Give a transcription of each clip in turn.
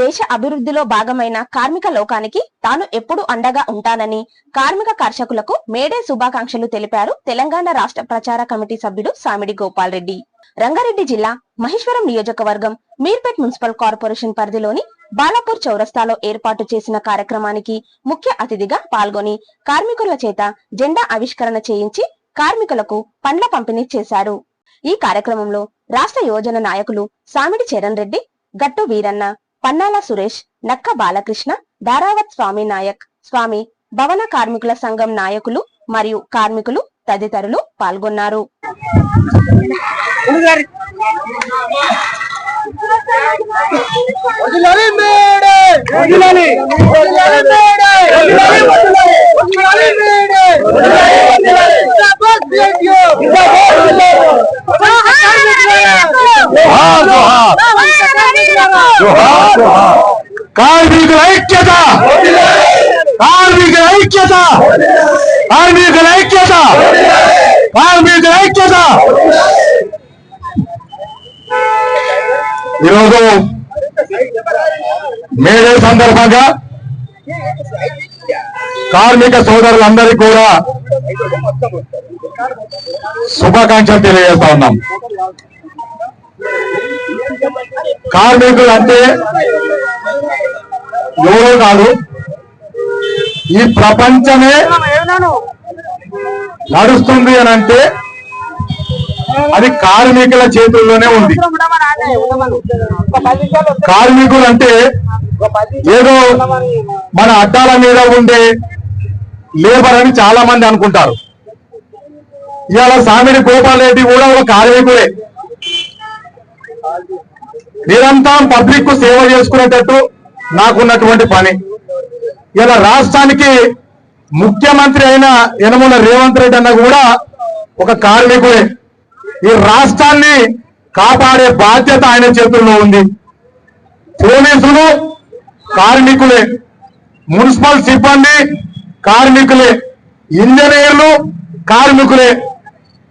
దేశ అభివృద్ధిలో భాగమైన కార్మిక లోకానికి తాను ఎప్పుడు అండగా ఉంటానని కార్మిక కర్షకులకు మేడే శుభాకాంక్షలు తెలిపారు తెలంగాణ రాష్ట్ర ప్రచార కమిటీ సభ్యుడు సామిడి గోపాల్ రెడ్డి. రంగారెడ్డి జిల్లా మహేశ్వరం నియోజకవర్గం మీర్పేట్ మున్సిపల్ కార్పొరేషన్ పరిధిలోని బాలాపూర్ చౌరస్తాలో ఏర్పాటు చేసిన కార్యక్రమానికి ముఖ్య అతిథిగా పాల్గొని కార్మికుల చేత జెండా ఆవిష్కరణ చేయించి కార్మికులకు పండ్ల పంపిణీ చేశారు. ఈ కార్యక్రమంలో రాష్ట్ర యోజన నాయకులు సామిడి చరణ్ రెడ్డి గట్టు వీరన్న పన్నాల సురేష్ నక్క బాలకృష్ణ దారావత్ స్వామి నాయక్ స్వామి భవన కార్మికుల సంఘం నాయకులు మరియు కార్మికులు తదితరులు పాల్గొన్నారు. వదిలాలి మేడే! కార్మికుల ఐక్యత! కార్మికుల ఐక్యత! కార్మికుల ఐక్యత! కార్మికుల ఐక్యత! ఈరోజు మేడే సందర్భంగా కార్మిక సోదరులందరికీ కూడా శుభాకాంక్షలు తెలియజేస్తా ఉన్నాం. కార్మికులు అంటే ఎవరో కాదు ఈ ప్రపంచమే నడుస్తుంది అని అంటే అది కార్మికుల చేతుల్లోనే ఉంది. కార్మికులు అంటే ఏదో మన అడ్డాల మీద ఉండే లేబర్ అని చాలా మంది అనుకుంటారు. ఇవాళ సామిడి గోపాల్ రెడ్డి కూడా ఒక కార్మికుడే. నిరంతరం పబ్లిక్కు సేవ చేసుకునేటట్టు నాకున్నటువంటి పని. ఇలా రాష్ట్రానికి ముఖ్యమంత్రి అయిన యనమల రేవంత్ రెడ్డి అన్న కూడా ఒక కార్మికుడే. ఈ రాష్ట్రాన్ని కాపాడే బాధ్యత ఆయన చేతుల్లో ఉంది. పోలీసులు కార్మికులే. మున్సిపల్ సిబ్బంది కార్మికులే. ఇంజనీర్లు కార్మికులే.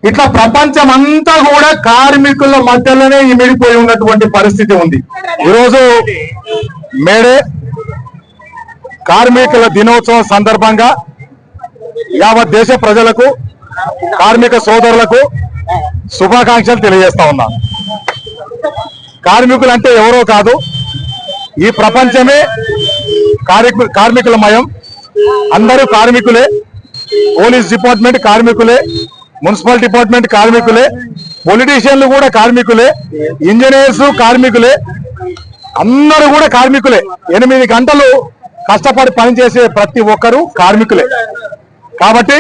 ఇట్లా ప్రపంచం అంతా కూడా కార్మికుల మధ్యలోనే ఇమిడిపోయి ఉన్నటువంటి పరిస్థితి ఉంది. ఈరోజు మేడే కార్మికుల దినోత్సవం సందర్భంగా యావత్ దేశ ప్రజలకు కార్మిక సోదరులకు శుభాకాంక్షలు తెలియజేస్తా ఉన్నా. కార్మికులు అంటే ఎవరో కాదు ఈ ప్రపంచమే కార్మికుల మయం. అందరూ కార్మికులే పోలీస్ డిపార్ట్మెంట్ కార్మికులే మున్సిపల్ డిపార్ట్మెంట్ కార్మికులే పొలిటీషియన్లు కూడా కార్మికులే ఇంజనీర్స్ కార్మికులే అందరూ కూడా కార్మికులే. ఎనిమిది గంటలు కష్టపడి పనిచేసే ప్రతి ఒక్కరూ కార్మికులే. కాబట్టి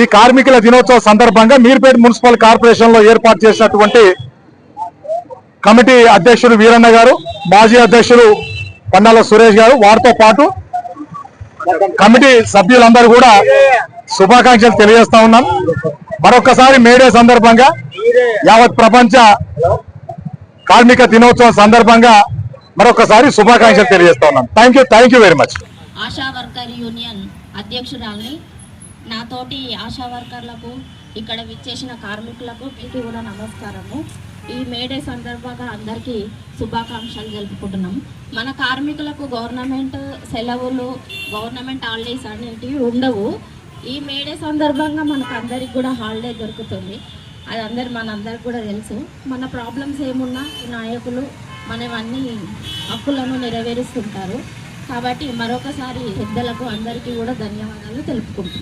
ఈ కార్మికుల దినోత్సవ సందర్భంగా మీర్పేట మున్సిపల్ కార్పొరేషన్లో ఏర్పాటు చేసినటువంటి కమిటీ అధ్యక్షుడు వీరన్న గారు మాజీ అధ్యక్షుడు పన్నాల సురేష్ గారు వారితో పాటు కమిటీ సభ్యులందరూ కూడా శుభాకాంక్షలు తెలియజేస్తా ఉన్నాం. మరొకసారి మేడే సందర్భంగా యావత్ ప్రపంచ కార్మిక దినోత్సవం సందర్భంగా మరొకసారి శుభాకాంక్షలు తెలియజేస్తా ఉన్నాం thank you thank you very much Asha worker union అధ్యక్షురాల్ని నాతోటి ఆశా వర్కర్లకు ఇక్కడ విచ్చేసిన కార్మికులకు మీకు కూడా నమస్కారము. ఈ మేడే సందర్భంగా అందరికీ శుభాకాంక్షలు జరుపుకుంటున్నాం మన కార్మికులకు గవర్నమెంట్ సెలవులు గవర్నమెంట్ హాలిడేస్ అనేటివి ఉండవు. ఈ మేడే సందర్భంగా మనకు అందరికి కూడా హాలిడే దొరుకుతుంది. అది అందరు మనందరికి కూడా తెలుసు. మన ప్రాబ్లమ్స్ ఏమున్నా ఈ నాయకులు మనవన్నీ హక్కులను నెరవేరుస్తుంటారు. కాబట్టి మరొకసారి పెద్దలకు అందరికీ కూడా ధన్యవాదాలు తెలుపుకుంటున్నాను